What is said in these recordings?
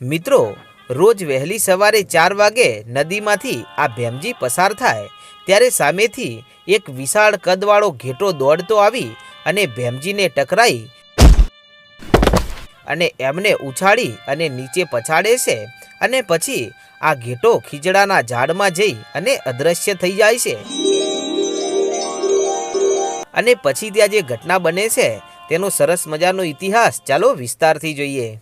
મિત્રો, રોજ વહેલી સવારે ચાર વાગે નદીમાંથી આ ભેમજી પસાર થાય, ત્યારે સામેથી એક વિશાળ કદવાળો ઘેટો દોડતો આવી અને ભેમજીને ટકરાઈ અને એમને ઉછાળી અને નીચે પછાડે છે અને પછી આ ઘેટો ખીજડાના ઝાડમાં જઈ અને અદૃશ્ય થઈ જાય છે. અને પછી ત્યાં જે ઘટના બને છે, તેનો સરસ મજાનો ઇતિહાસ ચાલો વિસ્તારથી જોઈએ.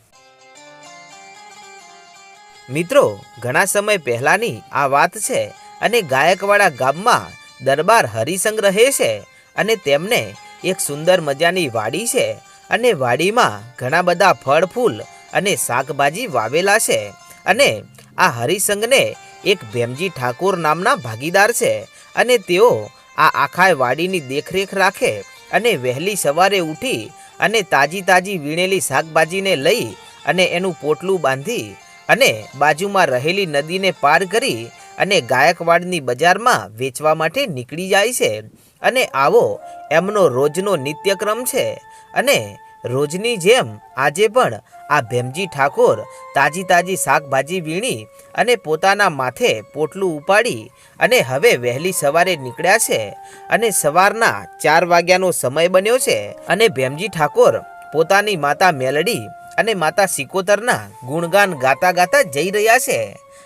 મિત્રો, ઘણા સમય પહેલાની આ વાત છે અને ગાયકવાડા ગામમાં દરબાર હરિસંગ રહે છે અને તેમને એક સુંદર મજાની વાડી છે અને વાડીમાં ઘણા બધા ફળ ફૂલ અને શાકભાજી વાવેલા છે અને આ હરિસંગને એક ભેમજી ઠાકોર નામના ભાગીદાર છે અને તેઓ આ આખા વાડીની દેખરેખ રાખે અને વહેલી સવારે ઉઠી અને તાજી તાજી વીણેલી શાકભાજીને લઈ અને એનું પોટલું બાંધી અને બાજુમાં રહેલી નદીને પાર કરી અને ગાયકવાડની બજારમાં વેચવા માટે નીકળી જાય છે. અને આવો એમનો રોજનો નિત્યક્રમ છે. અને રોજની જેમ આજે પણ આ ભેમજી ઠાકોર તાજી તાજી શાકભાજી વીણી અને પોતાના માથે પોટલું ઉપાડી અને હવે વહેલી સવારે નીકળ્યા છે. અને સવારના ચાર વાગ્યાનો સમય બન્યો છે અને ભેમજી ઠાકોર પોતાની માતા મેલડી અને માતા સિકોતરના ગુણગાન ગાતા ગાતા જઈ રહ્યા છે.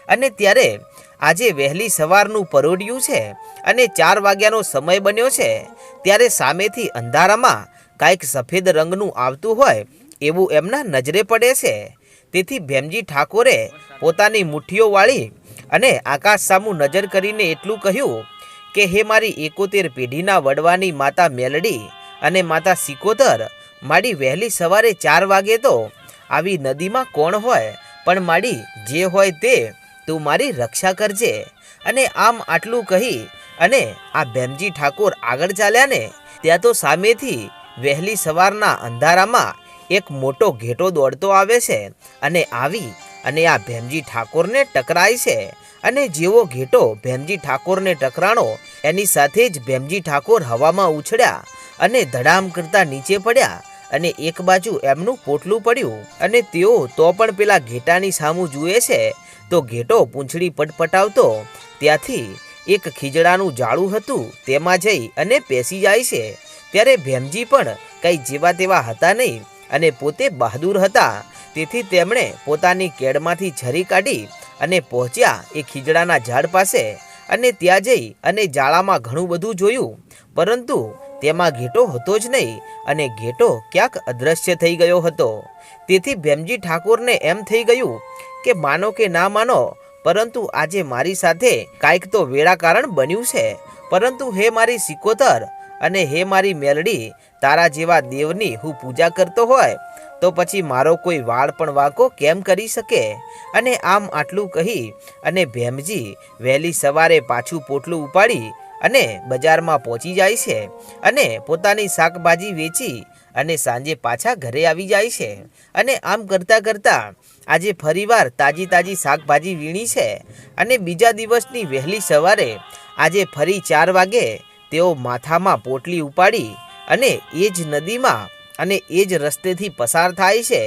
અને ત્યારે આજે વહેલી સવારનું પરોડિયું છે અને ચાર વાગ્યાનો સમય બન્યો છે. ત્યારે સામેથી અંધારામાં કાંઈક સફેદ રંગનું આવતું હોય એવું એમના નજરે પડે છે. તેથી ભેમજી ઠાકોરે પોતાની મુઠ્ઠીઓ વાળી અને આકાશ સામું નજર કરીને એટલું કહ્યું કે, હે મારી એકોતેર પેઢીના વડવાની માતા મેલડી અને માતા સિકોતર, મારી વહેલી સવારે ચાર વાગે તો આવી નદીમાં કોણ હોય? પણ માડી, જે હોય તે તું મારી રક્ષા કરજે. અને આમ આટલું કહી અને આ ભેમજી ઠાકોર આગળ ચાલ્યા ને, ત્યાં તો સામેથી વહેલી સવારના અંધારામાં એક મોટો ઘેટો દોડતો આવે છે અને આવી અને આ ભેમજી ઠાકોરને ટકરાય છે. અને જેવો ઘેટો ભેમજી ઠાકોરને ટકરાણો, એની સાથે જ ભેમજી ઠાકોર હવામાં ઉછળ્યા અને ધડામ કરતા નીચે પડ્યા અને એક બાજુ એમનું પોટલું પડ્યું અને તેઓ તો પણ પેલા ઘેટાની સામું જુએ છે, તો ઘેટો પૂંછડી પટપટાવતો. ત્યાંથી એક ખીજડાનું જાળું હતું, તેમાં જઈ અને પેસી જાય છે. ત્યારે ભેમજી પણ કંઈ જેવા તેવા હતા નહીં અને પોતે બહાદુર હતા. તેથી તેમણે પોતાની કેડમાંથી છરી કાઢી અને પહોંચ્યા એ ખીજડાના ઝાડ પાસે અને ત્યાં જઈ અને જાળામાં ઘણું બધું જોયું. પરંતુ તેમાં ઘેટો હતો જ નહીં અને ઘેટો ક્યાંક અદૃશ્ય થઈ ગયો હતો. તેથી ભેમજી ઠાકોરને એમ થઈ ગયું કે માનો કે ના માનો, પરંતુ આજે મારી સાથે કાંઈક તો વેળા કારણ બન્યું છે. પરંતુ હે મારી સિકોતર અને હે મારી મેલડી, તારા જેવા દેવની હું પૂજા કરતો હોય, તો પછી મારો કોઈ વાળ પણ વાંકો કેમ કરી શકે? અને આમ આટલું કહી અને ભેમજી વહેલી સવારે પાછું પોટલું ઉપાડી અને બજારમાં પહોંચી જાય છે અને પોતાની શાકભાજી વેચી અને સાંજે પાછા ઘરે આવી જાય છે. અને આમ કરતાં કરતાં આજે ફરીવાર તાજી તાજી શાકભાજી વીણી છે અને બીજા દિવસની વહેલી સવારે આજે ફરી ચાર વાગે તેઓ માથામાં પોટલી ઉપાડી અને એ જ નદીમાં અને એ જ રસ્તેથી પસાર થાય છે.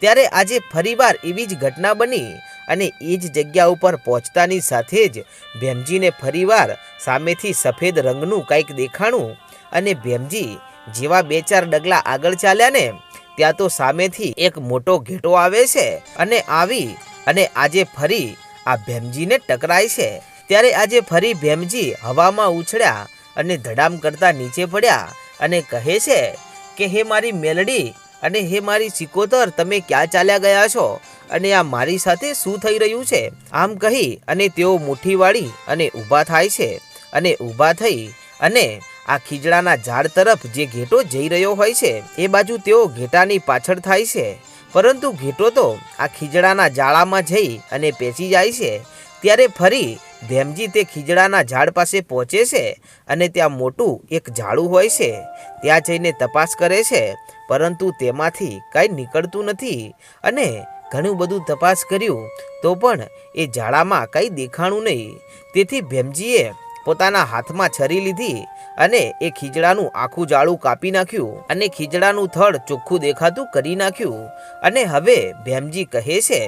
ત્યારે આજે ફરીવાર એવી જ ઘટના બની અને એ જ જગ્યા ઉપર પહોંચતાની સાથે જ ભેમજીને ફરીવાર સામેથી સફેદ રંગનું કંઈક દેખાણું અને ભેમજી જેવા બે ચાર ડગલા આગળ ચાલ્યા ને, ત્યાં તો સામેથી એક મોટો ઘેટો આવે છે અને આવી અને આજે ફરી આ ભેમજીને ટકરાય છે. ત્યારે આજે ફરી ભેમજી હવામાં ઉછળ્યા અને ધડામ કરતા નીચે પડ્યા અને કહે છે કે, હે મારી મેલડી અને હે મારી સિકોતર, તમે ક્યાં ચાલ્યા ગયા છો? અને આ મારી સાથે શું થઈ રહ્યું છે? આમ કહી અને તેઓ મુઠ્ઠી વાળી અને ઊભા થાય છે. અને ઊભા થઈ અને આ ખીજડાના ઝાડ તરફ જે ઘેટો જઈ રહ્યો હોય છે, એ બાજુ તેઓ ઘેટાની પાછળ થાય છે. પરંતુ ઘેટો તો આ ખીજડાના જાળામાં જઈ અને પેચી જાય છે. ત્યારે ફરી ભેમજી તે ખીજડાના ઝાડ પાસે પહોંચે છે અને ત્યાં મોટું એક ઝાડું હોય છે. ત્યાં જઈને તપાસ કરે છે પરંતુ તેમાંથી કાંઈ નીકળતું નથી અને ઘણું બધું તપાસ કર્યું તો પણ એ ઝાડામાં કંઈ દેખાણું નહીં. તેથી ભેમજીએ પોતાના હાથમાં છરી લીધી અને એ ખીજડાનું આખું જાળું કાપી નાખ્યું અને ખીજડાનું થડ ચોખ્ખું દેખાતું કરી નાખ્યું. અને હવે ભેમજી કહે છે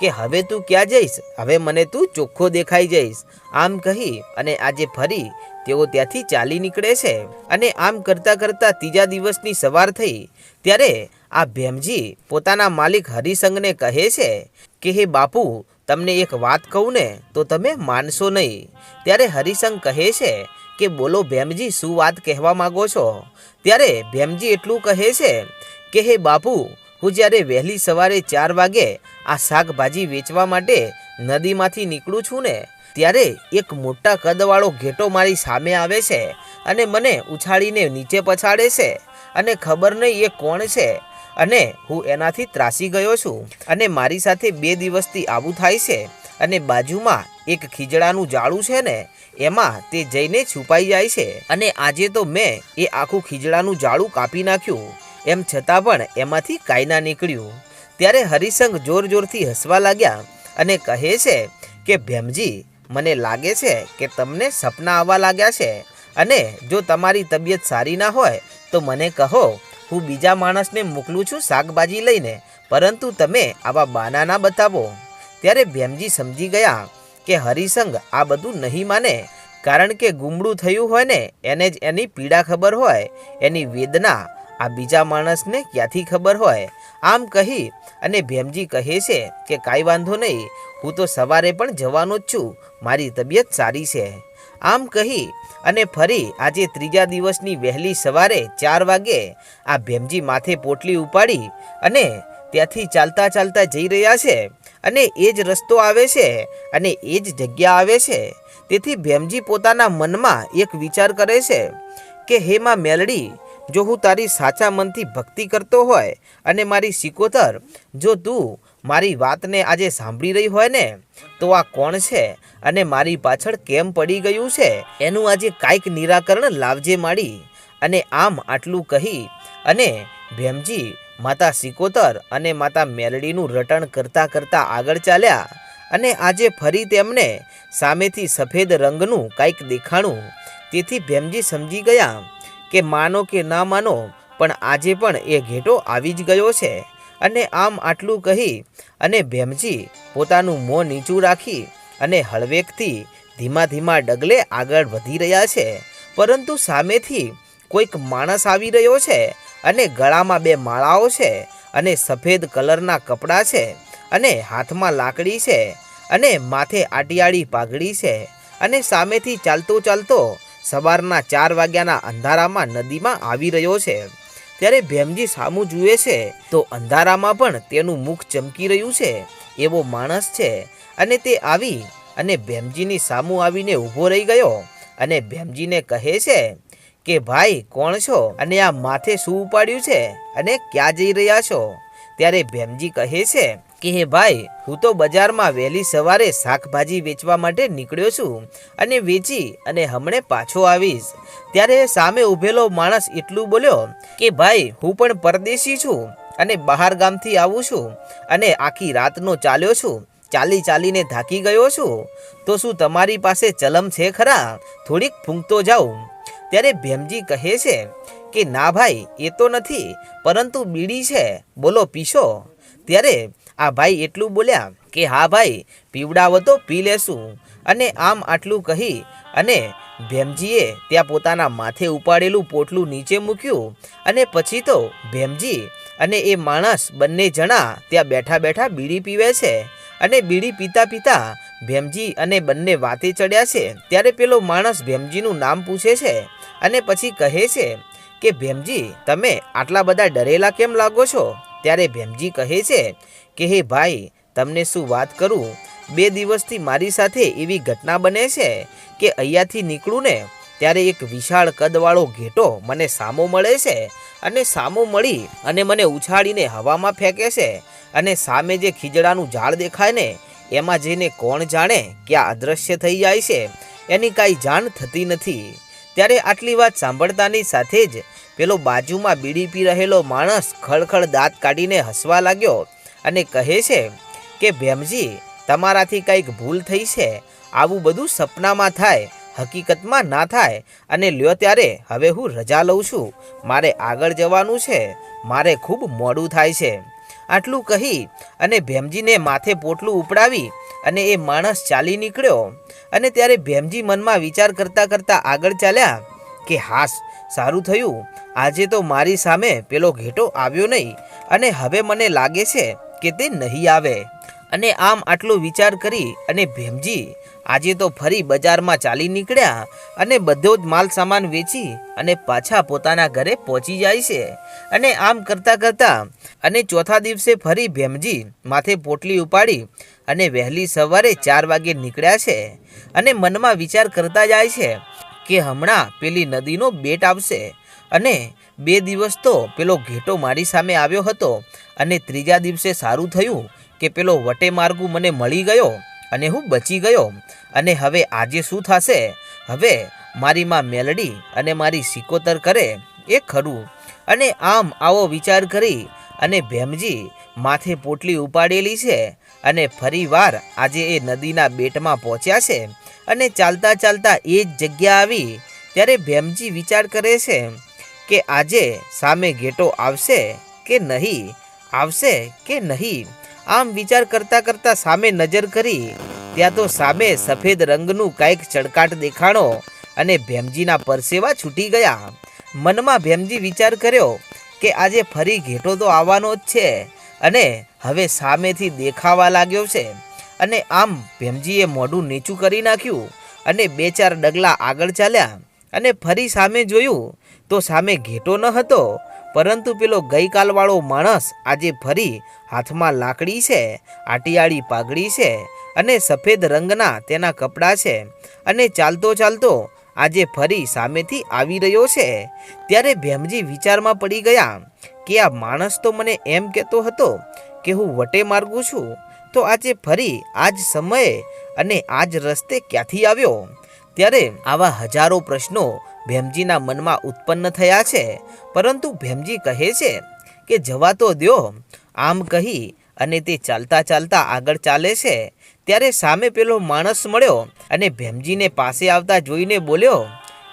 કે, હવે તું ક્યાં જઈશ? હવે મને તું ચોખ્ખો દેખાઈ જઈશ. આમ કહી અને આજે ફરી તેઓ ત્યાંથી ચાલી નીકળે છે અને આમ કરતાં કરતાં ત્રીજા દિવસની સવાર થઈ. ત્યારે આ ભેમજી પોતાના માલિક હરિસંગને કહે છે કે, હે બાપુ, તમને એક વાત કહું ને, તો તમે માનશો નહીં. ત્યારે હરિસંગ કહે છે કે, બોલો ભેમજી, શું વાત કહેવા માગો છો? ત્યારે ભેમજી એટલું કહે છે કે, હે બાપુ, હું જ્યારે વહેલી સવારે ચાર વાગે આ શાકભાજી વેચવા માટે નદીમાંથી નીકળું છું ને ત્યારે એક મોટા કદવાળો ઘેટો મારી સામે આવે છે અને મને ઉછાળીને નીચે પછાડે છે અને ખબર નહીં એ કોણ છે અને હું એનાથી ત્રાસી ગયો છું અને મારી સાથે બે દિવસથી આવું થાય છે અને બાજુમાં એક ખીજડાનું જાળું છે ને, એમાં તે જઈને છુપાઈ જાય છે અને આજે તો મેં એ આખું ખીજડાનું જાળું કાપી નાખ્યું, એમ છતાં પણ એમાંથી કાંઈ ના નીકળ્યું. ત્યારે હરિસંઘ જોર જોરથી હસવા લાગ્યા અને કહે છે કે, ભેમજી મને લાગે છે કે તમને સપના આવવા લાગ્યા છે. અને જો તમારી તબિયત સારી ના હોય, તો મને કહો, હું બીજા માણસને મોકલું છું શાકભાજી લઈને, પરંતુ તમે આવા બાના ના બતાવો. ત્યારે ભેમજી સમજી ગયા કે હરિસંગ આ બધું નહીં માને, કારણ કે ગુમડું થયું હોય ને, એને જ એની પીડા ખબર હોય, એની વેદના આ બીજા માણસને ક્યાંથી ખબર હોય? આમ કહી અને ભેમજી કહે છે કે કાંઈ વાંધો નહીં, હું તો સવારે પણ જવાનો જ છું, મારી તબિયત સારી છે. આમ કહી અને ફરી આજે ત્રીજા દિવસની વહેલી સવારે ચાર વાગે આ ભેમજી માથે પોટલી ઉપાડી અને ત્યાંથી ચાલતા ચાલતા જઈ રહ્યા છે અને એ જ રસ્તો આવે છે અને એ જ જગ્યા આવે છે. તેથી ભેમજી પોતાના મનમાં એક વિચાર કરે છે કે, હે માં મેલડી જો હું તારી સાચા મનથી ભક્તિ કરતો હોય અને મારી સિકોતર, જો તું મારી વાતને આજે સાંભળી રહી હોય ને, તો આ કોણ છે અને મારી પાછળ કેમ પડી ગયું છે? એનું આજે કાંઈક નિરાકરણ લાવજે માડી. અને આમ આટલું કહી અને ભેમજી માતા સિકોતર અને માતા મેલડીનું રટણ કરતાં કરતાં આગળ ચાલ્યા અને આજે ફરી તેમને સામેથી સફેદ રંગનું કાંઈક દેખાણું. તેથી ભેમજી સમજી ગયા કે માનો કે ના માનો, પણ આજે પણ એ ઘેટો આવી જ ગયો છે. અને આમ આટલું કહી અને ભેમજી પોતાનું મોં નીચું રાખી અને હળવેકથી ધીમા ધીમા ડગલે આગળ વધી રહ્યા છે. પરંતુ સામેથી કોઈક માણસ આવી રહ્યો છે અને ગળામાં બે માળાઓ છે અને સફેદ કલરના કપડાં છે અને હાથમાં લાકડી છે અને માથે આટિયાળી પાઘડી છે અને સામેથી ચાલતો ચાલતો સવારના ચાર વાગ્યાના અંધારામાં નદીમાં આવી રહ્યો છે. ત્યારે ભેમજી સામું જુએ છે તો અંધારામાં પણ તેનું મુખ ચમકી રહ્યું છે. એવો માણસ છે અને તે આવી અને ભેમજીની સામું આવીને ઊભો રહી ગયો અને ભેમજીને કહે છે કે, ભાઈ, કોણ છો? અને આ માથે શું ઉપાડ્યું છે? અને ક્યાં જઈ રહ્યા છો? ત્યારે ભેમજી કહે છે કે હે ભાઈ, હું તો બજારમાં વહેલી સવારે શાકભાજી વેચવા માટે નીકળ્યો છું અને વેચી અને હમણે પાછો આવીશ. ત્યારે સામે ઊભેલો માણસ એટલું બોલ્યો કે, ભાઈ, હું પણ પરદેશી છું અને બહાર ગામથી આવું છું અને આખી રાતનો ચાલ્યો છું, ચાલી ચાલીને થાકી ગયો છું. તો શું તમારી પાસે ચલમ છે ખરા? થોડીક ફૂંકતો જાઉં. ત્યારે ભેમજી કહે છે કે, ના ભાઈ, એ તો નથી, પરંતુ બીડી છે. બોલો, પીશો. ત્યારે આ ભાઈ એટલું બોલ્યા કે, હા ભાઈ, પીવડાવો તો પી લેશું. અને આમ આટલું કહી અને ભેમજીએ ત્યાં પોતાના માથે ઉપાડેલું પોટલું નીચે મૂક્યું અને પછી તો ભેમજી અને એ માણસ બંને જણા ત્યાં બેઠા બેઠા બીડી પીવે છે અને બીડી પીતા પીતા ભેમજી અને બંને વાતે ચડ્યા છે. ત્યારે પેલો માણસ ભેમજીનું નામ પૂછે છે અને પછી કહે છે કે, ભેમજી, તમે આટલા બધા ડરેલા કેમ લાગો છો? ત્યારે ભેમજી કહે છે કે હે ભાઈ, તમને શું વાત કરું? બે દિવસથી મારી સાથે એવી ઘટના બને છે કે અહીંયાથી નીકળું ને, ત્યારે એક વિશાળ કદવાળો ઘેટો મને સામો મળે છે અને સામો મળી અને મને ઉછાળીને હવામાં ફેંકે છે અને સામે જે ખીજડાનું ઝાડ દેખાય ને, એમાં જઈને કોણ જાણે ક્યાં અદૃશ્ય થઈ જાય છે, એની કાંઈ જાણ થતી નથી. ત્યારે આટલી વાત સાંભળતાની સાથે જ પેલો બાજુમાં બીડી પી રહેલો માણસ ખળખળ દાંત કાઢીને હસવા લાગ્યો અને કહે છે કે ભેમજી તમારાથી કંઈક ભૂલ થઈ છે. આવું બધું સપનામાં થાય, હકીકતમાં ના થાય. અને લ્યો ત્યારે, હવે હું રજા લઉં છું. મારે આગળ જવાનું છે. મારે ખૂબ મોડું થાય છે. આટલું કહી અને ભેમજીને માથે પોટલું ઉપડાવી અને એ માણસ ચાલી નીકળ્યો. અને ત્યારે ભેમજી મનમાં વિચાર કરતાં કરતાં આગળ ચાલ્યા કે, હાસ, સારું થયું. આજે તો મારી સામે પેલો ઘેટો આવ્યો નહીં. અને હવે મને લાગે છે કે તે નહીં આવે. અને આમ આટલો વિચાર કરી અને ભેમજી આજે તો ફરી બજારમાં ચાલી નીકળ્યા અને બધો જ માલ સામાન વેચી અને પાછા પોતાના ઘરે પહોંચી જાય છે. અને આમ કરતાં કરતાં અને ચોથા દિવસે ફરી ભેમજી માથે પોટલી ઉપાડી અને વહેલી સવારે ચાર વાગે નીકળ્યા છે અને મનમાં વિચાર કરતા જાય છે કે હમણાં પેલી નદીનો બેટ આવશે. અને બે દિવસ તો પેલો ઘેટો મારી સામે આવ્યો હતો અને ત્રીજા દિવસે સારું થયું કે પેલો વટે માર્ગુ મને મળી ગયો અને હું બચી ગયો. અને હવે આજે શું થશે? હવે મારી માં મેલડી અને મારી સિકોતર કરે એ ખરું. અને આમ આવો વિચાર કરી અને ભેમજી માથે પોટલી ઉપાડેલી છે અને ફરીવાર આજે એ નદીના બેટમાં પહોંચ્યા છે. અને ચાલતા ચાલતા એ જ જગ્યા આવી ત્યારે ભેમજી વિચાર કરે છે કે આજે સામે ઘેટો આવશે કે નહીં? આવશે કે નહીં? આમ વિચાર કરતા કરતા સામે નજર કરી, ત્યાં તો સામે સફેદ રંગનું કાંઈક ચડકાટ દેખાણો અને ભેમજીના પરસેવા છૂટી ગયા. મનમાં ભેમજી વિચાર કર્યો કે આજે ફરી ઘેટો તો આવવાનો જ છે અને હવે સામેથી દેખાવા લાગ્યો છે. અને આમ ભેમજીએ મોઢું નીચું કરી નાખ્યું અને બે ચાર ડગલા આગળ ચાલ્યા અને ફરી સામે જોયું તો સામે ઘેટો ન હતો પરંતુ પેલો ગઈકાલવાળો માણસ આજે ફરી હાથમાં લાકડી છે, આટિયાળી પાઘડી છે અને સફેદ રંગના તેના કપડાં છે અને ચાલતો ચાલતો આજે ફરી સામેથી આવી રહ્યો છે. ત્યારે ભેમજી વિચારમાં પડી ગયા કે આ માણસ તો મને એમ કહેતો હતો કે હું વટે માર્ગું છું, તો આજે ફરી આ જ સમયે અને આ જ રસ્તે ક્યાંથી આવ્યો? ત્યારે આવા હજારો પ્રશ્નો ભેમજીના મનમાં ઉત્પન્ન થયા છે. પરંતુ ભેમજી કહે છે કે જવા તો દ્યો, આમ કહી અને તે ચાલતા ચાલતા આગળ ચાલે છે. ત્યારે સામે પેલો માણસ મળ્યો અને ભેમજીને પાસે આવતા જોઈને બોલ્યો,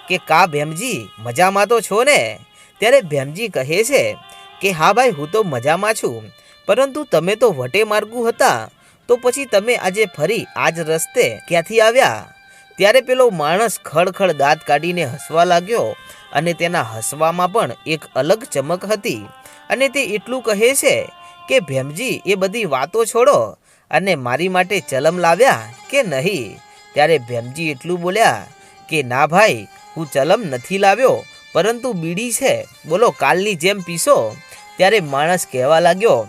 કે કા ભેમજી, મજામાં તો છો ને? ત્યારે ભેમજી કહે છે કે, હા ભાઈ, હું તો મજામાં છું. પરંતુ તમે તો વટે માર્ગુ હતા. તો પછી તમે આજે ફરી આ જ રસ્તે ક્યાંથી આવ્યા? ત્યારે પેલો માણસ ખડખડ દાંત કાઢીને હસવા લાગ્યો અને તેના હસવામાં પણ એક અલગ ચમક હતી. અને તે એટલું કહે છે કે, ભેમજી, એ બધી વાતો છોડો અને મારી માટે ચલમ લાવ્યા કે નહીં? ત્યારે ભેમજી એટલું બોલ્યા કે, ના ભાઈ, હું ચલમ નથી લાવ્યો, પરંતુ બીડી છે. બોલો, કાલની જેમ પીશો ત્યારે માણસ કહેવા લાગ્યો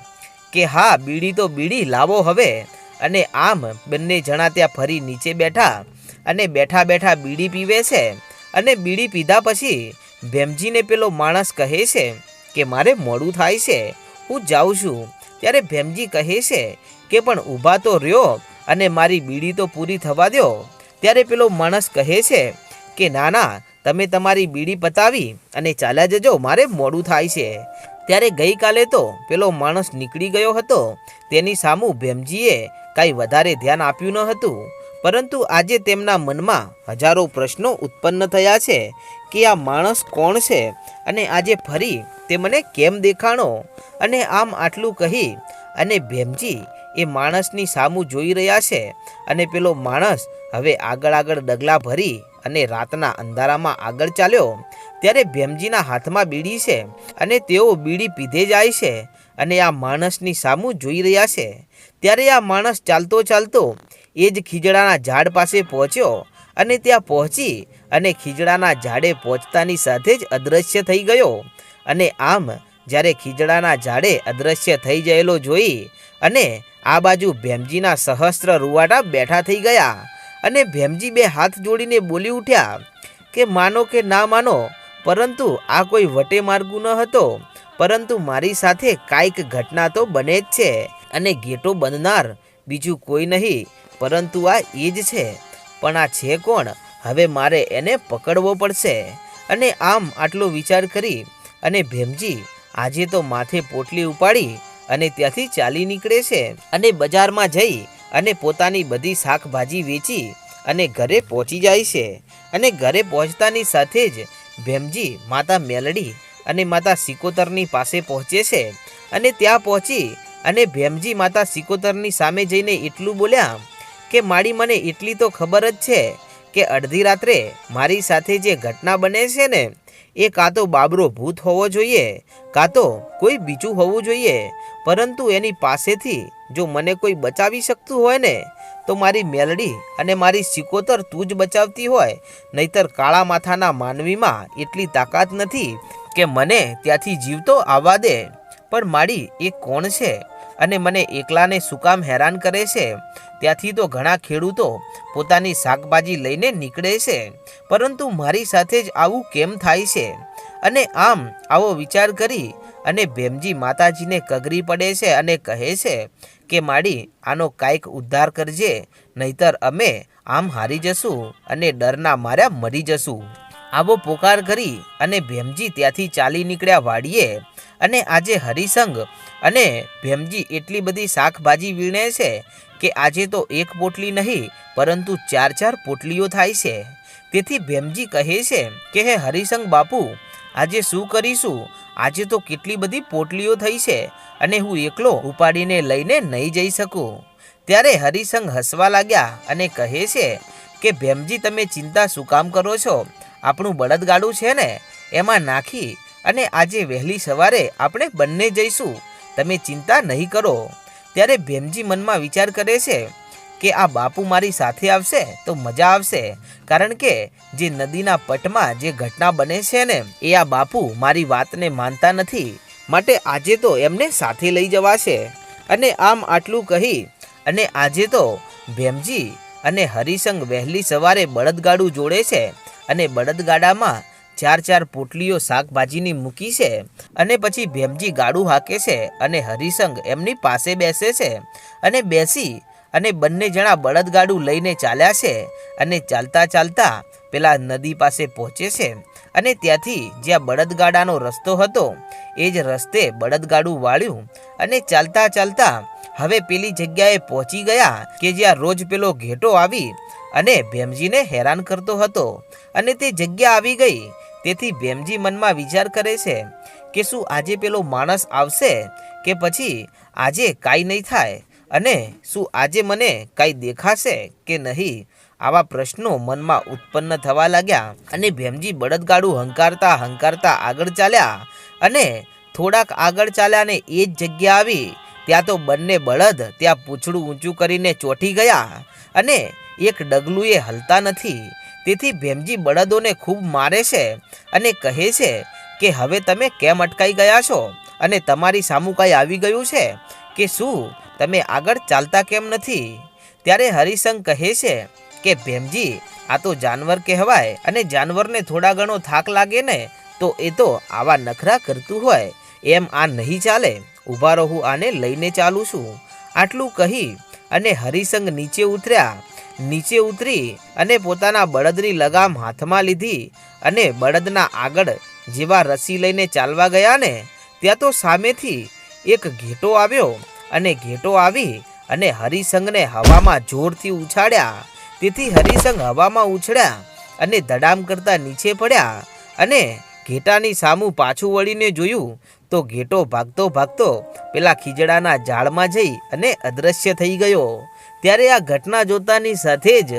કે, હા, બીડી તો બીડી, લાવો હવે. અને આમ બંને જણા ત્યાં ફરી નીચે બેઠા અને બેઠા બેઠા બીડી પીવે છે અને બીડી પીધા પછી ભેમજીને પેલો માણસ કહે છે કે મારે મોડું થાય છે, હું જાઉં છું. ત્યારે ભેમજી કહે છે કે પણ ઊભા તો રહ્યો અને મારી બીડી તો પૂરી થવા દો ત્યારે પેલો માણસ કહે છે કે ના ના તમે તમારી બીડી પતાવી અને ચાલ્યા જજો, મારે મોડું થાય છે. ત્યારે ગઈકાલે તો પેલો માણસ નીકળી ગયો હતો. તેની સામું ભેમજીએ કાંઈ વધારે ધ્યાન આપ્યું ન હતું. પરંતુ આજે તેમના મનમાં હજારો પ્રશ્નો ઉત્પન્ન થયા છે કે આ માણસ કોણ છે અને આજે ફરી તે મને કેમ દેખાણો? અને આમ આટલું કહી અને ભેમજી એ માણસની સામું જોઈ રહ્યા છે અને પેલો માણસ હવે આગળ આગળ ડગલા ભરી અને રાતના અંધારામાં આગળ ચાલ્યો. ત્યારે ભેમજીના હાથમાં બીડી છે અને તેઓ બીડી પીધે જાય છે અને આ માણસની સામું જોઈ રહ્યા છે. ત્યારે આ માણસ ચાલતો ચાલતો એ જ ખીજડાના ઝાડ પાસે પહોંચ્યો અને ત્યાં પહોંચી અને ખીજડાના ઝાડે પહોંચતાની સાથે જ અદૃશ્ય થઈ ગયો. અને આમ જ્યારે ખીજડાના ઝાડે અદૃશ્ય થઈ ગયેલો જોઈ અને આ બાજુ ભેમજીના સહસ્ત્ર રૂવાટા બેઠા થઈ ગયા અને ભેમજી બે હાથ જોડીને બોલી ઉઠ્યા કે, માનો કે ના માનો, પરંતુ આ કોઈ વટે માર્ગુ ન હતો, પરંતુ મારી સાથે કાંઈક ઘટના તો બને જ છે અને ગેટો બંધનાર બીજું કોઈ નહીં. પરંતુ આ એ જ છે. પણ આ છે કોણ? હવે મારે એને પકડવો પડશે. અને આમ આટલો વિચાર કરી અને ભેમજી આજે તો માથે પોટલી ઉપાડી અને ત્યાંથી ચાલી નીકળે છે અને બજારમાં જઈ અને પોતાની બધી શાકભાજી વેચી અને ઘરે પહોંચી જાય છે. અને ઘરે પહોંચતાની સાથે જ ભેમજી માતા મેલડી અને માતા સિકોતરની પાસે પહોંચે છે. અને ત્યાં પહોંચી અને ભેમજી માતા સિકોતરની સામે જઈને એટલું બોલ્યા કે માડી મને એટલી તો ખબર જ છે કે અડધી રાત્રે મારી સાથે જે ઘટના બને છે ને, એ કાં તો બાબરો ભૂત હોવો જોઈએ, કાં તો કોઈ બીજું હોવું જોઈએ. પરંતુ એની પાસેથી જો મને કોઈ બચાવી શકતું હોય ને, તો મારી મેલડી અને મારી સિકોતર તું જ બચાવતી હોય. નહીતર કાળા માથાના માનવીમાં એટલી તાકાત નથી કે મને ત્યાંથી જીવતો આવવા દે. પણ મારી એ કોણ છે અને મને એકલાને શું કામ હેરાન કરે છે? ત્યાંથી તો ઘણા ખેડૂતો પોતાની શાકભાજી લઈને નીકળે છે, પરંતુ મારી સાથે જ આવું કેમ થાય છે? અને આમ આવો વિચાર કરી અને ભેમજી માતાજીને કગરી પડે છે અને કહે છે કે, માડી, આનો કાંઈક ઉદ્ધાર કરજે, નહીતર અમે આમ હારી જશું અને ડરના માર્યા મરી જશું. આવો પોકાર કરી અને ભેમજી ત્યાંથી ચાલી નીકળ્યા વાડીએ અને આજે હરિસંગ અને ભેમજી એટલી બધી શાકભાજી વીણે છે કે આજે તો એક પોટલી નહીં, પરંતુ ચાર ચાર પોટલીઓ થાય છે. તેથી ભેમજી કહે છે કે, હે હરિસંગ બાપુ, આજે શું કરીશું? આજે તો કેટલી બધી પોટલીઓ થઈ છે અને હું એકલો ઉપાડીને લઈને નહીં જઈ શકું. ત્યારે હરિસંગ હસવા લાગ્યા અને કહે છે કે, ભેમજી, તમે ચિંતા શું કામ કરો છો? આપણું બળદગાડું છે ને, એમાં નાખી અને આજે વહેલી સવારે આપણે બંને જઈશું. તમે ચિંતા નહીં કરો. ત્યારે ભેમજી મનમાં વિચાર કરે છે કે આ બાપુ મારી સાથે આવશે તો મજા આવશે. કારણ કે જે નદીના પટમાં જે ઘટના બને છે ને, એ આ બાપુ મારી વાતને માનતા નથી. માટે આજે તો એમને સાથે લઈ જવાશે. અને આમ આટલું કહી, અને આજે તો ભેમજી અને હરિસંગ વહેલી સવારે બળદગાડું જોડે છે. અને બળદગાડામાં ચાર ચાર પોટલીઓ શાકભાજીની મૂકી છે અને પછી ભેમજી ગાડું હાકે છે અને હરિસંગ એમની પાસે બેસે છે અને બેસી અને બંને જણા બળદગાડું લઈને ચાલ્યા છે અને ચાલતા ચાલતા પેલા નદી પાસે પહોંચે છે અને ત્યાંથી જ્યાં બળદગાડાનો રસ્તો હતો, એ જ રસ્તે બળદગાડું વાળ્યું અને ચાલતા ચાલતા હવે પેલી જગ્યાએ પહોંચી ગયા કે જ્યાં રોજ પેલો ઘેટો આવી અને ભેમજીને હેરાન કરતો હતો અને તે જગ્યા આવી ગઈ તેથી ભેમજી મનમાં વિચાર કરે છે કે શું આજે પેલો માણસ આવશે કે પછી આજે કાંઈ નહીં થાય અને શું આજે મને કાંઈ દેખાશે કે નહીં? આવા પ્રશ્નો મનમાં ઉત્પન્ન થવા લાગ્યા અને ભેમજી બળદગાડું હંકારતા હંકારતા આગળ ચાલ્યા અને થોડાક આગળ ચાલ્યા ને એ જ જગ્યા આવી. ત્યાં તો બંને બળદ ત્યાં પૂંછડું ઊંચું કરીને ચોંટી ગયા અને એક ડગલું એ હલતા નથી. તેથી ભેમજી બળદોને ખૂબ મારે છે અને કહે છે કે હવે તમે કેમ અટકાઈ ગયા છો અને તમારી સામું કાંઈ આવી ગયું છે? કે શું તમે આગળ ચાલતા કેમ નથી? ત્યારે હરિસંગ કહે છે કે ભેમજી, આ તો જાનવર કહેવાય અને જાનવરને થોડા ઘણો થાક લાગે ને, તો એ તો આવા નખરા કરતું હોય. એમ આ નહીં ચાલે. ઊભા રહું આને લઈને ચાલું છું. આટલું કહી અને હરિસંગ નીચે ઉતર્યા. નીચે ઉતરી અને પોતાના બળદની લગામ હાથમાં લીધી અને બળદના આગળ જેવા રસી લઈને ચાલવા ગયા ને, ત્યાં તો સામેથી એક ઘેટો આવ્યો અને ઘેટો આવી અને હરિસંગને હવામાં જોરથી ઉછાળ્યા. તેથી હરિસંગ હવામાં ઉછળ્યા અને ધડામ કરતા નીચે પડ્યા અને ઘેટાની સામું પાછું વળીને જોયું તો ઘેટો ભાગતો ભાગતો પેલા ખીજડાના ઝાડમાં જઈ અને અદૃશ્ય થઈ ગયો. ત્યારે આ ઘટના જોતાની સાથે જ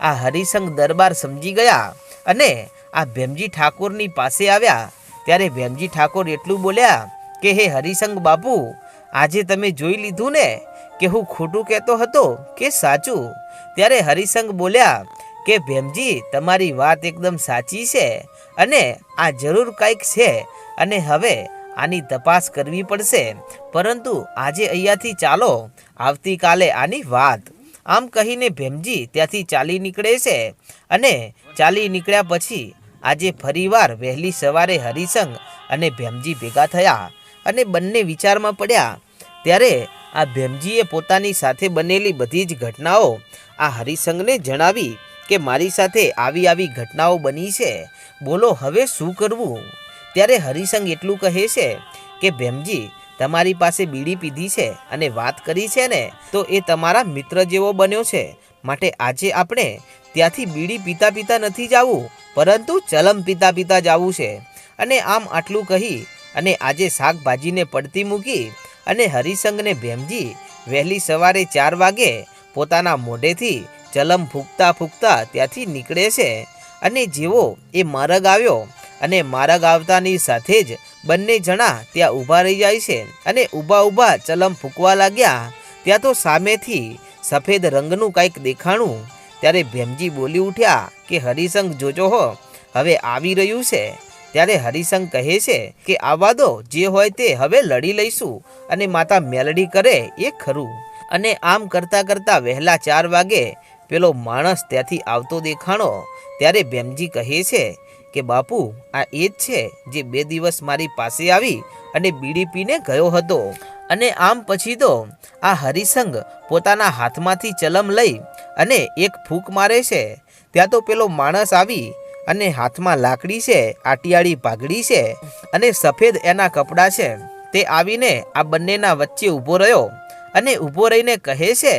આ હરિસંઘ દરબાર સમજી ગયા અને આ ભેમજી ઠાકોરની પાસે આવ્યા. ત્યારે ભેમજી ઠાકોર એટલું બોલ્યા કે, હે હરિસંઘ બાપુ, આજે તમે જોઈ લીધું ને કે હું ખોટું કહેતો હતો કે સાચું? ત્યારે હરિસંઘ બોલ્યા કે, ભેમજી, તમારી વાત એકદમ સાચી છે અને આ જરૂર કંઈક છે અને હવે આની તપાસ કરવી પડશે. પરંતુ આજે અહીંયાથી ચાલો આવતીકાલે આની વાત. આમ કહીને ભેમજી ત્યાંથી ચાલી નીકળે છે અને ચાલી નીકળ્યા પછી આજે ફરીવાર વહેલી સવારે હરિસંગ અને ભેમજી ભેગા થયા અને બંને વિચારમાં પડ્યા. ત્યારે આ ભેમજીએ પોતાની સાથે બનેલી બધી જ ઘટનાઓ આ હરિસંગને જણાવી કે મારી સાથે આવી આવી ઘટનાઓ બની છે. બોલો, હવે શું કરવું? ત્યારે હરિસંગ એટલું કહે છે કે ભેમજી તમારી પાસે બીડી પીધી છે અને વાત કરી છે ને, તો એ તમારા મિત્ર જેવો બન્યો છે. માટે આજે આપણે ત્યાંથી બીડી પીતા પીતા નથી જવું, પરંતુ ચલમ પીતા પીતા જવું છે. અને આમ આટલું કહી અને આજે શાકભાજીને પડતી મૂકી અને હરિસંગને ભેમજી વહેલી સવારે ચાર વાગે પોતાના મોઢેથી ચલમ ફૂંકતા ફૂંકતા ત્યાંથી નીકળે છે. અને જેવો એ માર્ગ આવ્યો અને મારગ આવતાની સાથે જ બંને જણા ત્યાં ઊભા રહી જાય છે અને ઊભા ઊભા ચલમ ફૂંકવા લાગ્યા. ત્યાં તો સામેથી સફેદ રંગનું કંઈક દેખાણું. ત્યારે ભેમજી બોલી ઉઠ્યા કે હરિસંગ જોજો હો, હવે આવી રહ્યું છે. ત્યારે હરિસંગ કહે છે કે આવા દો, જે હોય તે હવે લડી લઈશું અને માતા મેલડી કરે એ ખરું. અને આમ કરતાં કરતાં વહેલા ચાર વાગે પેલો માણસ ત્યાંથી આવતો દેખાણો. ત્યારે ભેમજી કહે છે કે બાપુ, આ એ જ છે જે બે દિવસ મારી પાસે આવી અને બીડી પીને ગયો હતો. અને આમ પછી તો આ હરિસંગ પોતાના હાથમાંથી ચલમ લઈ અને એક ફૂંક મારે છે. ત્યાં તો પેલો માણસ આવી અને હાથમાં લાકડી છે, આટિયાળી પાઘડી છે અને સફેદ એના કપડાં છે. તે આવીને આ બંનેના વચ્ચે ઊભો રહ્યો અને ઊભો રહીને કહે છે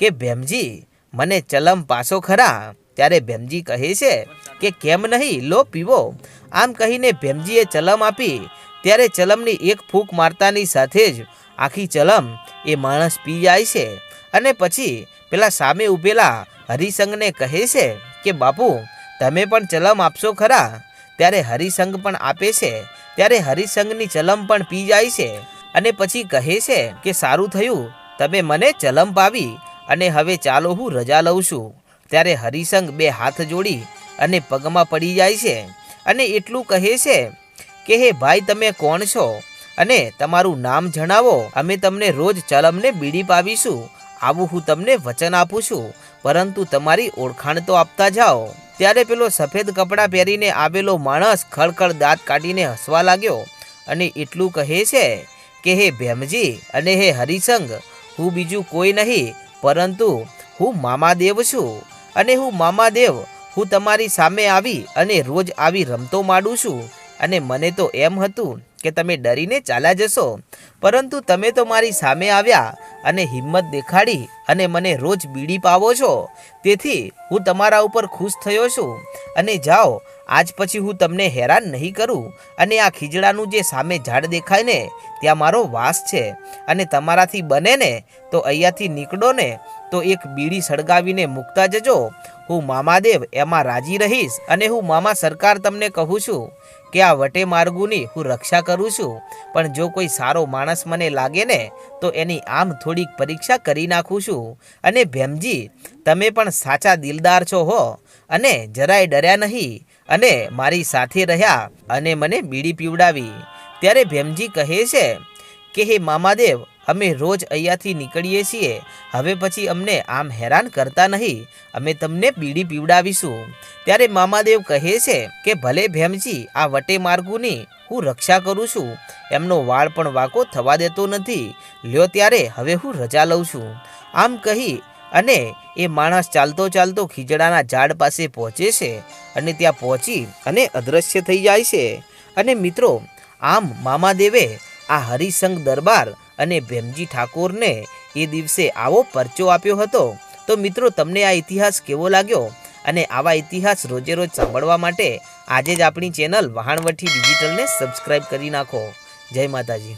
કે, ભેમજી, મને ચલમ પાછો ખરા. ત્યારે ભેમજી કહે છે કે કેમ નહીં? લો, પીવો. આમ કહીને ભેમજીએ ચલમ આપી. ત્યારે ચલમની એક ફૂંક મારતાની સાથે જ આખી ચલમ એ માણસ પી જાય છે. અને પછી પેલા સામે ઊભેલા હરિસંગને કહે છે કે, બાપુ, તમે પણ ચલમ આપશો ખરા? ત્યારે હરિસંગ પણ આપે છે. ત્યારે હરિસંગની ચલમ પણ પી જાય છે. અને પછી કહે છે કે, સારું થયું. તમે મને ચલમ પાવી અને હવે ચાલો હું રજા લઉં છું. ત્યારે હરિસંગ બે હાથ જોડી અને પગમાં પડી જાય છે અને એટલું કહે છે કે, હે ભાઈ, તમે કોણ છો? અને તમારું નામ જણાવો. અમે તમને રોજ ચલમને બીડી પાવીશું. આવું હું તમને વચન આપું છું. પરંતુ તમારી ઓળખાણ તો આપતા જાઓ. ત્યારે પેલો સફેદ કપડાં પહેરીને આવેલો માણસ ખળખળ દાંત કાઢીને હસવા લાગ્યો અને એટલું કહે છે કે, હે ભેમજી અને હે હરિસંગ, હું બીજું કોઈ નહીં, પરંતુ હું મામાદેવ છું. અને હું મામાદેવ હું તમારી સામે આવી અને રોજ આવી રમતો માંડું છું. અને મને તો એમ હતું કે તમે ડરીને ચાલ્યા જશો. પરંતુ તમે તો મારી સામે આવ્યા અને હિંમત દેખાડી અને મને રોજ બીડી પાવો છો. તેથી હું તમારા ઉપર ખુશ થયો છું. અને જાઓ, આજ પછી હું તમને હેરાન નહીં કરું. અને આ ખીજડાનું જે સામે ઝાડ દેખાય ને, ત્યાં મારો વાસ છે. અને તમારાથી બને ને તો અહીંયાથી નીકળો ને તો એક બીડી સળગાવીને મૂકતા જજો. હું મામાદેવ એમાં રાજી રહીશ અને હું મામા સરકાર તમને કહું છું કે આ વટે માર્ગુની હું રક્ષા કરું છું. પણ જો કોઈ સારો માણસ મને લાગે ને, તો એની આમ થોડીક પરીક્ષા કરી નાખું છું. અને ભેમજી, તમે પણ સાચા દિલદાર છો હો. અને જરાય ડર્યા નહીં. અને મારી સાથે રહ્યા અને મને બીડી પીવડાવી. ત્યારે ભેમજી કહે છે કે, હે મામાદેવ અમે રોજ અહીંયાથી નીકળીએ છીએ. હવે પછી અમને આમ હેરાન કરતા નહીં. અમે તમને બીડી પીવડાવીશું. ત્યારે મામાદેવ કહે છે કે, ભલે ભેમજી, આ વટે માર્ગુની હું રક્ષા કરું છું. એમનો વાળ પણ વાંકો થવા દેતો નથી. લ્યો ત્યારે હવે હું રજા લઉં છું. આમ કહી અને એ માણસ ચાલતો ચાલતો ખીજડાના ઝાડ પાસે પહોંચે છે અને ત્યાં પહોંચી અને અદૃશ્ય થઈ જાય છે. અને મિત્રો, આમ મામાદેવે આ હરિસંગ દરબાર અને ભેમજી ઠાકોરને એ દિવસે આવો પરચો આપ્યો હતો. તો મિત્રો, તમને આ ઇતિહાસ કેવો લાગ્યો? અને આવા ઇતિહાસ રોજે રોજ સાંભળવા માટે આજે જ આપણી ચેનલ વહાણવટી ડિજિટલને સબસ્ક્રાઇબ કરી નાખો. જય માતાજી.